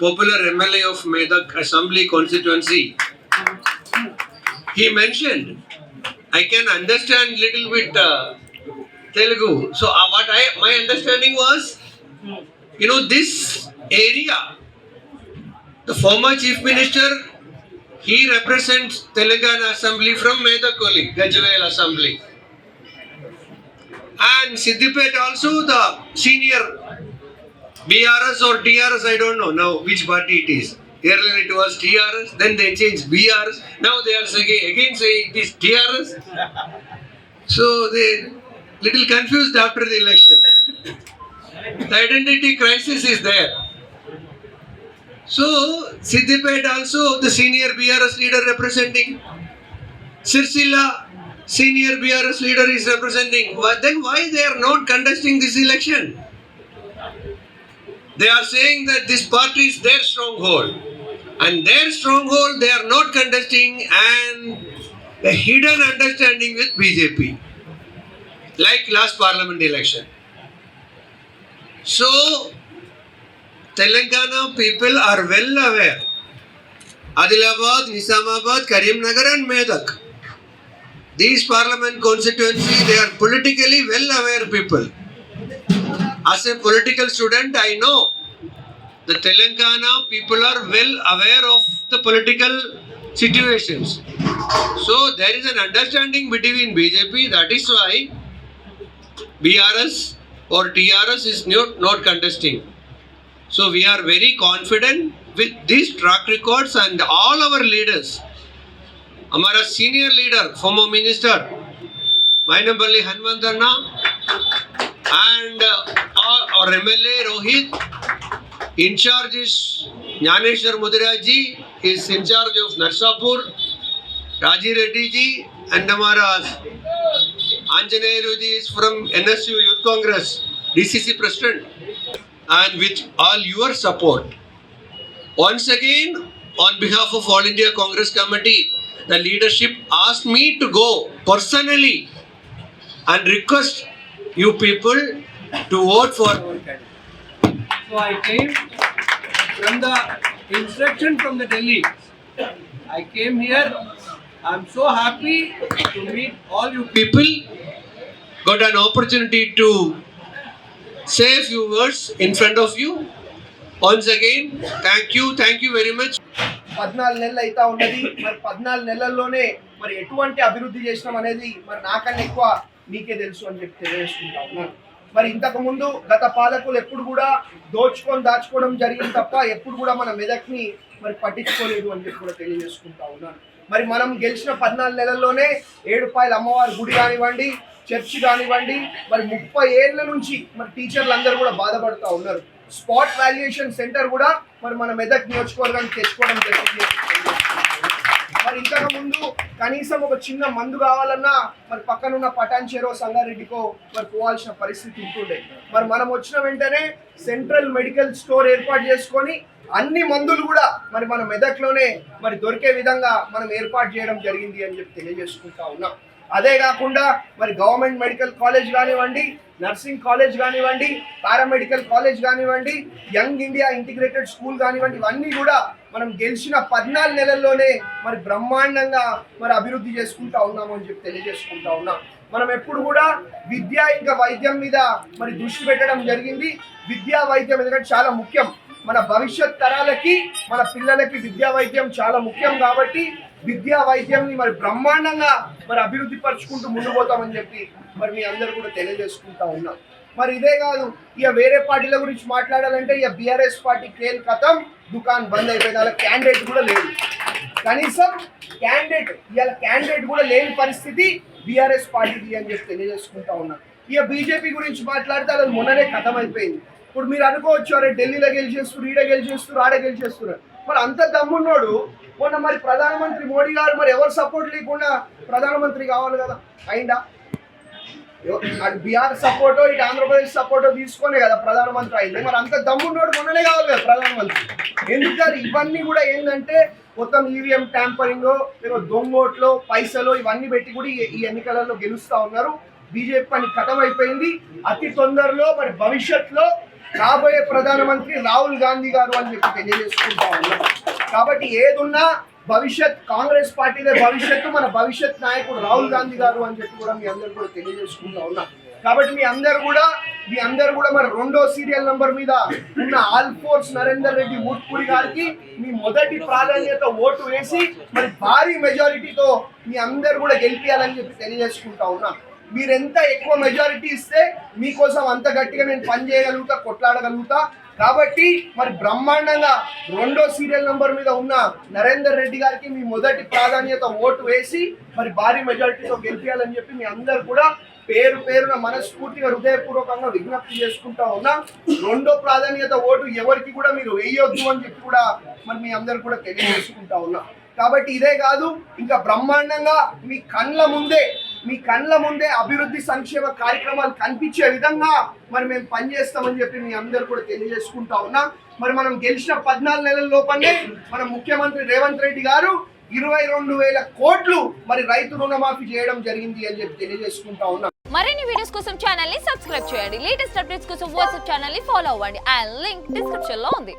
popular MLA of Medak Assembly constituency, he mentioned, I can understand little bit uh, Telugu. So uh, what I my understanding was, you know, this area, the former chief minister, he represents Telangana Assembly from Medak only, Gajwel Assembly. And Siddipet also the senior BRS or TRS, I don't know now which party it is. Earlier it was TRS, then they changed BRS. Now they are saying again saying it is TRS. So they little confused after the election. The identity crisis is there. So Siddipet also the senior BRS leader representing. Sirsila senior BRS leader is representing. Then why they are not contesting this election? They are saying that this party is their stronghold. And their stronghold they are not contesting and a hidden understanding with BJP. Like last parliament election. So Telangana people are well aware. Adilabad, Nisamabad, Karimnagar and Medak. These parliament constituency, they are politically well aware people. As a political student, I know the Telangana people are well aware of the political situations. So there is an understanding between BJP, that is why BRS or TRS is not, not contesting. So we are very confident with these track records and all our leaders. Amara senior leader, former minister, Mainambali Hanmantana, and uh, our, our MLA Rohit, in charge is Nyaneshwar Mudiraji, is in charge of Narsapur, Raji Reddy ji and Namaras. Anjaneyaru ji is from NSU Youth Congress, DCC President. And with all your support, once again, on behalf of All India Congress Committee, the leadership asked me to go personally and request you people to vote for. So I came from the instruction from the Delhi. I came here. I'm so happy to meet all you people. Got an opportunity to say a few words in front of you. Once again, thank you, thank you very much. పద్నాలుగు నెలలు అయితా ఉన్నది మరి పద్నాలుగు నెలల్లోనే మరి ఎటువంటి అభివృద్ధి చేసినాం అనేది మరి నాకన్నా ఎక్కువ మీకే తెలుసు అని చెప్పి తెలియజేసుకుంటా ఉన్నాను. మరి ఇంతకుముందు గత పాలకులు ఎప్పుడు కూడా దోచుకొని దాచుకోవడం జరిగింది తప్ప ఎప్పుడు కూడా మన మెదక్ని మరి పట్టించుకోలేదు అని చెప్పి కూడా తెలియజేసుకుంటా ఉన్నాను. మరి మనం గెలిచిన పద్నాలుగు నెలల్లోనే ఏడుపాయల అమ్మవారి గుడి కానివ్వండి చర్చి కానివ్వండి మరి ముప్పై ఏళ్ళ నుంచి మరి టీచర్లు అందరూ కూడా బాధపడుతూ ఉన్నారు. స్పాట్ వాల్యుయేషన్ సెంటర్ కూడా మరి మన మెదక్ నియోజకవర్గానికి తెచ్చుకోవడం జరిగింది. మరి ఇంతకు ముందు కనీసం ఒక చిన్న మందు కావాలన్నా మరి పక్కనున్న పటాన్ చెరో సంగారెడ్డికో మరి పోవాల్సిన పరిస్థితి ఉంటుండే. మరి మనం వచ్చిన వెంటనే సెంట్రల్ మెడికల్ స్టోర్ ఏర్పాటు చేసుకొని అన్ని మందులు కూడా మరి మన మెదక్లోనే మరి దొరికే విధంగా మనం ఏర్పాటు చేయడం జరిగింది అని చెప్పి తెలియజేసుకుంటా ఉన్నాం. అదే కాకుండా మరి గవర్నమెంట్ మెడికల్ కాలేజ్ కానివ్వండి నర్సింగ్ కాలేజ్ కానివ్వండి పారామెడికల్ కాలేజ్ కానివ్వండి యంగ్ ఇండియా ఇంటిగ్రేటెడ్ స్కూల్ కానివ్వండి ఇవన్నీ కూడా మనం గెలిచిన పద్నాలుగు నెలల్లోనే మరి బ్రహ్మాండంగా మరి అభివృద్ధి చేసుకుంటా ఉన్నాము అని చెప్పి తెలియజేసుకుంటా ఉన్నాం. మనం ఎప్పుడు కూడా విద్య ఇంకా వైద్యం మీద మరి దృష్టి పెట్టడం జరిగింది. విద్యా వైద్యం ఎందుకంటే చాలా ముఖ్యం. మన భవిష్యత్ తరాలకి మన పిల్లలకి విద్యా వైద్యం చాలా ముఖ్యం కాబట్టి విద్యా వైద్యంని మరి బ్రహ్మాండంగా మరి అభివృద్ధి పరుచుకుంటూ ముందు పోతామని చెప్పి మరి మీ అందరూ కూడా తెలియజేసుకుంటా ఉన్నాం. మరి ఇదే కాదు ఇక వేరే పార్టీల గురించి మాట్లాడాలంటే ఇక బీఆర్ఎస్ పార్టీ కేల్ కథం. దుకాన్ బంద్ అయిపోయింది అలా క్యాండిడేట్ కూడా లేదు. కనీసం క్యాండిడేట్ ఇవాళ క్యాండిడేట్ కూడా లేని పరిస్థితి బీఆర్ఎస్ పార్టీకి అని చెప్పి తెలియజేసుకుంటా ఉన్నాం. ఇక బీజేపీ గురించి మాట్లాడితే అది మొన్ననే కథం అయిపోయింది ఇప్పుడు మీరు అనుకోవచ్చు అరే ఢిల్లీలో గెలిచేస్తారు ఈడ గెలిచేస్తారు ఆడ గెలిచేస్తున్నారు. మరి అంత దమ్మున్నోడు మొన్న మరి ప్రధానమంత్రి మోడీ గారు మరి ఎవరు సపోర్ట్ లేకుండా ప్రధానమంత్రి కావాలి కదా? అయిందా? అటు బీహార్ సపోర్టో ఇటు ఆంధ్రప్రదేశ్ సపోర్టో తీసుకొనే కదా ప్రధానమంత్రి అయింది. మరి అంత దమ్మున్నోడు కొననే కావాలి కదా ప్రధానమంత్రి. ఎందుకంటే ఇవన్నీ కూడా ఏంటంటే మొత్తం ఈవీఎం ట్యాంపరింగ్ లేదా దొంగోట్లో పైసలు ఇవన్నీ పెట్టి కూడా ఈ- ఎన్నికలలో గెలుస్తా ఉన్నారు. బీజేపీ పని కథం అయిపోయింది అతి తొందరలో మరి భవిష్యత్తులో రాబోయే ప్రధానమంత్రి రాహుల్ గాంధీ గారు అని చెప్పి తెలియజేసుకుంటా ఉన్నారు కాబట్టి ఏదున్నా భవిష్యత్ కాంగ్రెస్ పార్టీదే భవిష్యత్తు మన భవిష్యత్ నాయకుడు రాహుల్ గాంధీ గారు అని చెప్పి కూడా మీ అందరు కూడా తెలియజేసుకుంటా ఉన్నా. కాబట్టి మీ అందరు కూడా మీ అందరు కూడా మరి రెండో సీరియల్ నంబర్ మీద ఉన్న ఆల్ ఫోర్స్ నరేందర్ రెడ్డి ఊట్పూడి గారికి మీ మొదటి ప్రాధాన్యత ఓటు వేసి మరి భారీ మెజారిటీతో మీ అందరు కూడా గెలిపించాలని చెప్పి తెలియజేసుకుంటా ఉన్నా. మీరు ఎంత ఎక్కువ మెజారిటీ ఇస్తే మీకోసం అంత గట్టిగా నేను పని చేయగలుగుతా కొట్లాడగలుగుతా. కాబట్టి మరి బ్రహ్మాండంగా రెండో సీరియల్ నంబర్ మీద ఉన్న నరేందర్ రెడ్డి గారికి మీ మొదటి ప్రాధాన్యత ఓటు వేసి మరి భారీ మెజారిటీతో గెలిపించాలని చెప్పి మీ అందరు కూడా పేరు పేరున మనస్ఫూర్తిగా హృదయపూర్వకంగా విజ్ఞప్తి చేసుకుంటా ఉన్నా. రెండో ప్రాధాన్యత ఓటు ఎవరికి కూడా మీరు వేయొద్దు అని చెప్పి కూడా మరి మీ అందరు కూడా తెలియజేసుకుంటా ఉన్నా. కాబట్టి ఇదే కాదు ఇంకా బ్రహ్మాండంగా మీ కళ్ళ ముందే మీ కళ్ళ ముందే అభివృద్ధి సంక్షేమ కార్యక్రమాలు కనిపించే విధంగా మరి మేము పనిచేస్తామని చెప్పి మీ అందరు కూడా తెలియజేసుకుంటా ఉన్నా. మరి మనం గెలిచిన పద్నాలుగు నెలల లోపలనే మన ముఖ్యమంత్రి రేవంత్ రెడ్డి గారు ఇరవై రెండు వేల కోట్లు మరి రైతు రుణమాఫీ చేయడం జరిగింది అని చెప్పి తెలియజేసుకుంటా ఉన్నాం. మరిన్ని వీడియోస్ కోసం ఛానల్ని సబ్స్క్రైబ్ చేయండి. లేటెస్ట్ అప్డేట్స్ కోసం వాట్సాప్ ఛానల్ని ఫాలో అవ్వండి. అండ్ లింక్ డిస్క్రిప్షన్లో ఉంది.